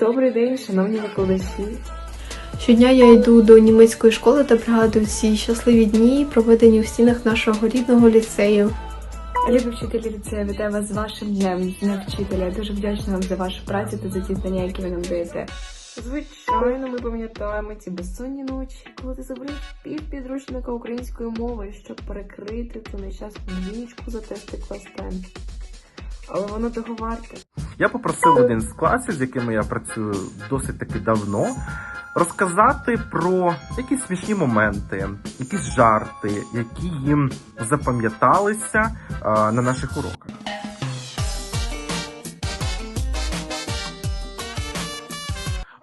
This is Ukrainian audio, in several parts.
Добрий день, шановні викладачі. Щодня я йду до німецької школи та пригадую ці щасливі дні, проведені в стінах нашого рідного ліцею. Любі вчителі ліцею, вітаю вас з вашим днем, Днем вчителя. Я дуже вдячна вам за вашу працю та за ті знання, які ви нам даєте. Звичайно, ми пам'ятаємо ці безсонні ночі, коли ти забрив пів підручника української мови, щоб перекрити ту нещасну нічку за тести клас. Але воно того варте. Я попросив один з класів, з якими я працюю досить таки давно, розказати про якісь смішні моменти, якісь жарти, які їм запам'яталися на наших уроках.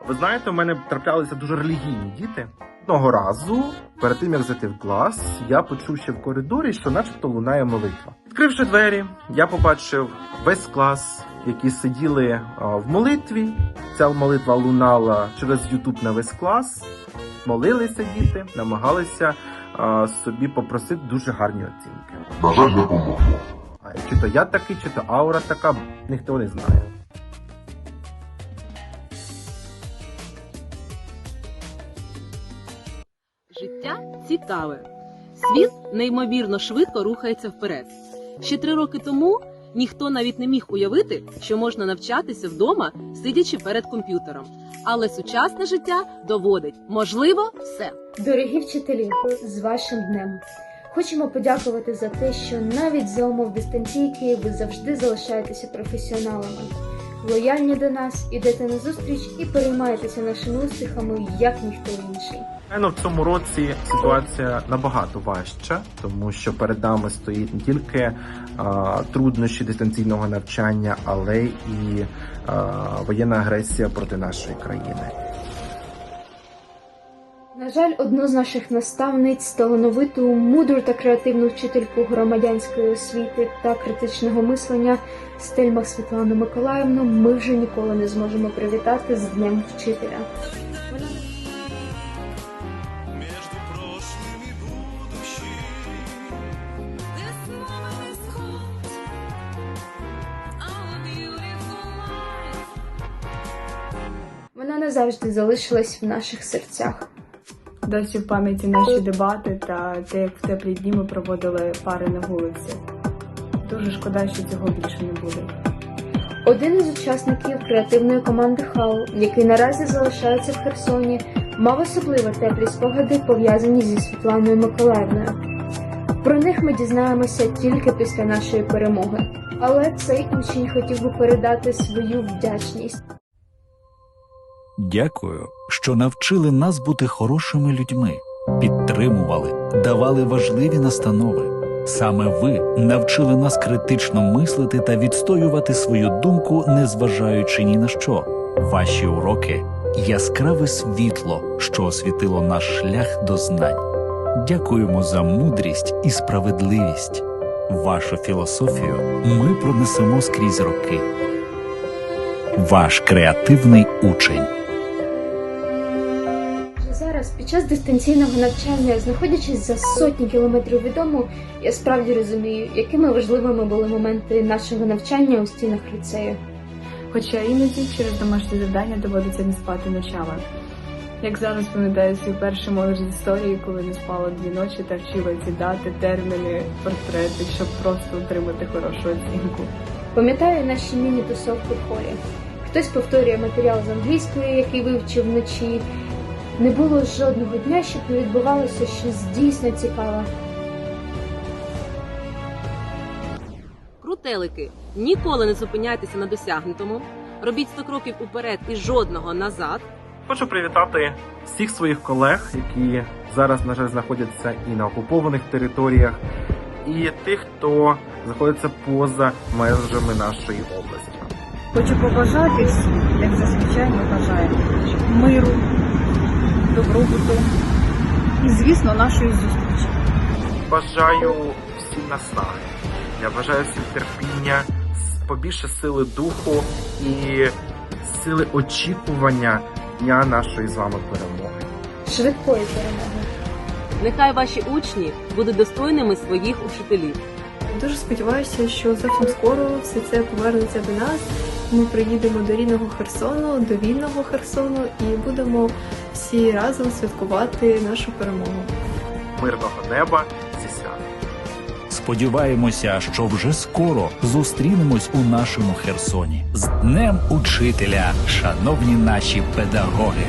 Ви знаєте, у мене траплялися дуже релігійні діти. Одного разу, перед тим як зайти в клас, я почув ще в коридорі, що начебто лунає молитва. Відкривши двері, я побачив весь клас, які сиділи в молитві. Ця молитва лунала через Ютуб на весь клас. Молилися діти, намагалися собі попросити дуже гарні оцінки. На жаль, не помогло. Чи то я такий, чи то аура така, ніхто не знає. Життя цікаве. Світ неймовірно швидко рухається вперед. Ще три роки тому ніхто навіть не міг уявити, що можна навчатися вдома, сидячи перед комп'ютером. Але сучасне життя доводить можливо все. Дорогі вчителі, з вашим днем! Хочемо подякувати за те, що навіть за умов дистанційки ви завжди залишаєтеся професіоналами. Лояльні до нас, ідете на зустріч і переймаєтеся нашими успіхами, як ніхто інший. Звичайно, в цьому році ситуація набагато важча, тому що перед нами стоїть не тільки а, труднощі дистанційного навчання, але і а, воєнна агресія проти нашої країни. На жаль, одну з наших наставниць, талановиту, мудру та креативну вчительку громадянської освіти та критичного мислення Стельмах Світлану Миколаївну ми вже ніколи не зможемо привітати з Днем вчителя. Вона назавжди залишилась в наших серцях. Досі в пам'яті наші дебати та те, як в теплі дні ми проводили пари на вулиці. Дуже шкода, що цього більше не буде. Один із учасників креативної команди Хау, який наразі залишається в Херсоні, мав особливо теплі спогади, пов'язані зі Світланою Миколаївною. Про них ми дізнаємося тільки після нашої перемоги. Але цей учень хотів би передати свою вдячність. Дякую, що навчили нас бути хорошими людьми, підтримували, давали важливі настанови. Саме ви навчили нас критично мислити та відстоювати свою думку, незважаючи ні на що. Ваші уроки яскраве світло, що освітило наш шлях до знань. Дякуємо за мудрість і справедливість. Вашу філософію ми пронесемо скрізь роки. Ваш креативний учень. Зараз, під час дистанційного навчання, знаходячись за сотні кілометрів від дому, я справді розумію, якими важливими були моменти нашого навчання у стінах ліцею. Хоча іноді через домашні завдання доводиться не спати ночами. Як зараз пам'ятаю свій перший молодь з історії, коли не спала дві ночі та вчила ці дати, терміни, портрети, щоб просто отримати хорошу оцінку. Пам'ятаю наші міні-тусовки в хорі. Хтось повторює матеріал з англійської, який вивчив вночі. Не було жодного дня, щоб не відбувалося щось дійсно цікаве. Крутелики, ніколи не зупиняйтеся на досягнутому. Робіть 100 кроків уперед і жодного назад. Хочу привітати всіх своїх колег, які зараз, на жаль, знаходяться і на окупованих територіях, і тих, хто знаходиться поза межами нашої області. Хочу побажати всім, як зазвичай ми бажаємо миру, добробуту і, звісно, нашої зустрічі. Бажаю всім наснаги. Я бажаю всім терпіння, побільше сили духу і сили очікування дня нашої з вами перемоги. Швидкої перемоги. Нехай ваші учні будуть достойними своїх учителів. Дуже сподіваюся, що зовсім скоро все це повернеться до нас. Ми приїдемо до рідного Херсону, до вільного Херсону і будемо всі разом святкувати нашу перемогу. Мирного неба зі святом. Сподіваємося, що вже скоро зустрінемось у нашому Херсоні з Днем Учителя, шановні наші педагоги.